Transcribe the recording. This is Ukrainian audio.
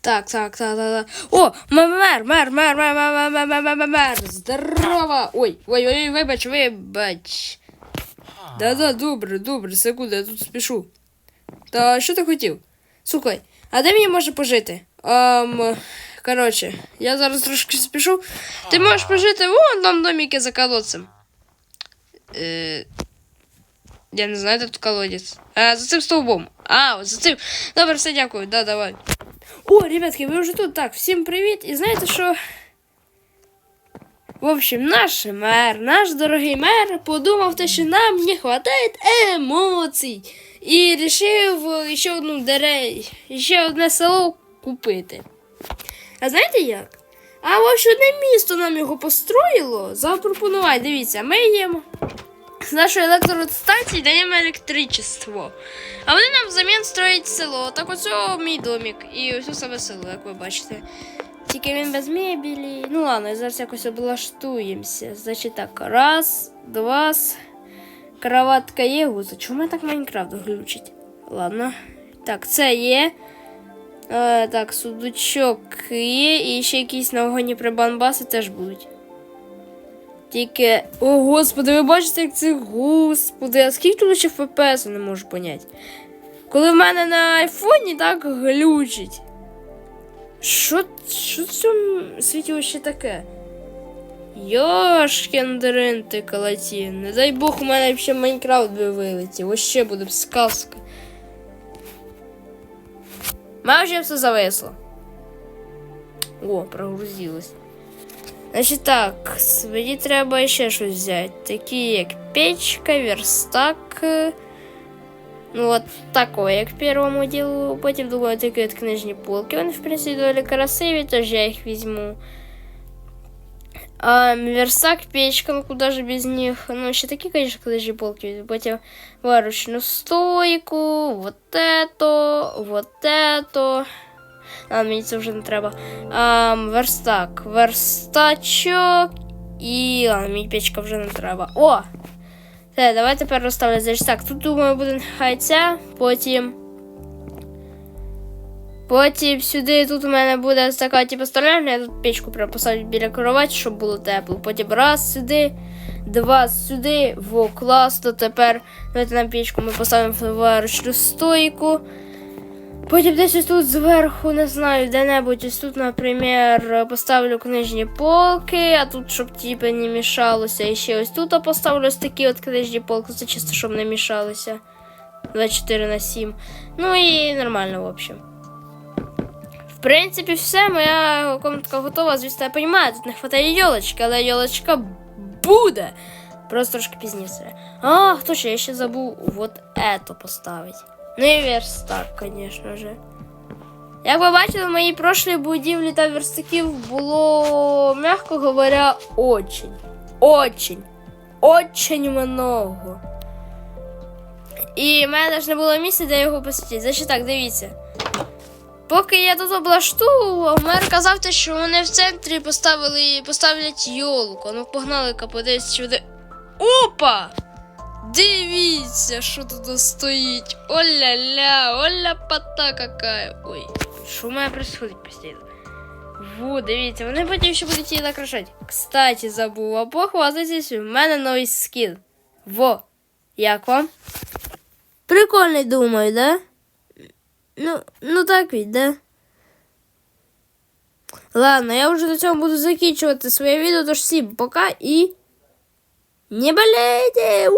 Так, так, так, так, так. О, мер, мер, мер, мер, мер, мер, мер, мер, мер. Здорово. Ой, ой, ой, вибач, вибач. Да-да, добре, добре, секунду, я тут спішу. Та що ти хотів? Слухай, а де мені може пожити? Ем, коротше, я зараз трошки спішу. Ти можеш пожити вон там доміки за колодцем. Е, я не знаю, де тут колодець. А, за цим стовбом. А, от за цим. Добре, все, дякую. Да, давай. О, ребятки, ви вже тут. Так, всім привіт. І знаєте що? В общем, наш мер, наш дорогий мер подумав те, що нам не вистачає емоцій. І вирішив ще одну дере... ще одне село купити. А знаєте як? А общем, одне місто нам його построїло. Запропонувати, дивіться, ми їм з нашої електростанції даємо електричество. А вони нам взамін строять село. Так ось мій домик. І ось саме село, як ви бачите. Тільки він без мебелі. Ну ладно, зараз якось облаштуємося. Значить так, раз, два. Кроватка є гуза. Чому так Майнкрафт глючить? Ладно. Так, це є. Е, так, судочок є. І ще якісь навгоні прибамбаси теж будуть. Тільки. О, господи, ви бачите, як це господи, а скільки ще FPS не можу поняти. Коли в мене на айфоні так глючить. Що, що в цьому світі ще таке? Йошкін ти калатін. Не дай Бог у мене ще Майнкрафт би вилетів. Ще буде б сказка. Має вже все зависло. О, прогрузилось. Значить так, мені треба ще щось взяти. Такі як печка, верстак. е, Ну, от такое, як в першому ділу. Потім думаю, такі от книжні полки. Вони, в принципі, доволі красиві, тож я їх візьму. А, верстак, печка, ну куда же без них? Ну, ще такі, конечно, книжні полки. Потім варочну стойку, вот это, вот это. А, мені це вже не треба. А, верстак, верстачок і. А, мені печка вже не треба. О! Все, давай тепер розставлю. Значить так, тут думаю буде нехай потім. Потім сюди тут у мене буде така типу столярня, я тут печку поставлю біля кроваті, щоб було тепло. Потім раз сюди, два сюди, во класно. Тепер давайте на печку ми поставимо в варочну стойку. Потім десь ось тут зверху, не знаю, де-небудь, ось тут, наприклад, поставлю книжні полки, а тут, щоб типу, не мішалося. І ще ось тут поставлю ось такі от книжні полки, це чисто, щоб не мішалося. 24 на 7. Ну і нормально, в общем. В принципі, все, моя комнатка готова. Звісно, я розумію, тут не вистачає йолочки, але йолочка буде. Просто трошки пізніше. А, ще? Я ще забув вот это поставити. Ну і верстак, звісно же. Як ви бачили, в моїй прошлій будівлі та верстаків було, м'яко говоря, очень. Очень. Очень много. І в мене ж не було місця, де його посвятити. Значить так, дивіться. Поки я тут облаштовував, мер казав, те, що вони в центрі поставили, поставлять йолку. Ну, погнали подивитися, чи буде. Опа! Дивіться, що тут стоїть. Оля-ля, оля пота какая. Ой, що у мене происходить постійно? Во, дивіться, вони потім ще будуть її накрашати. Кстати, забув, а похвастайтесь, в мене новий скін. Во, як вам? Прикольний, думаю, да? Ну, ну так ведь, да? Ладно, я вже на цьому буду закінчувати своє відео, тож всім пока і не болейте!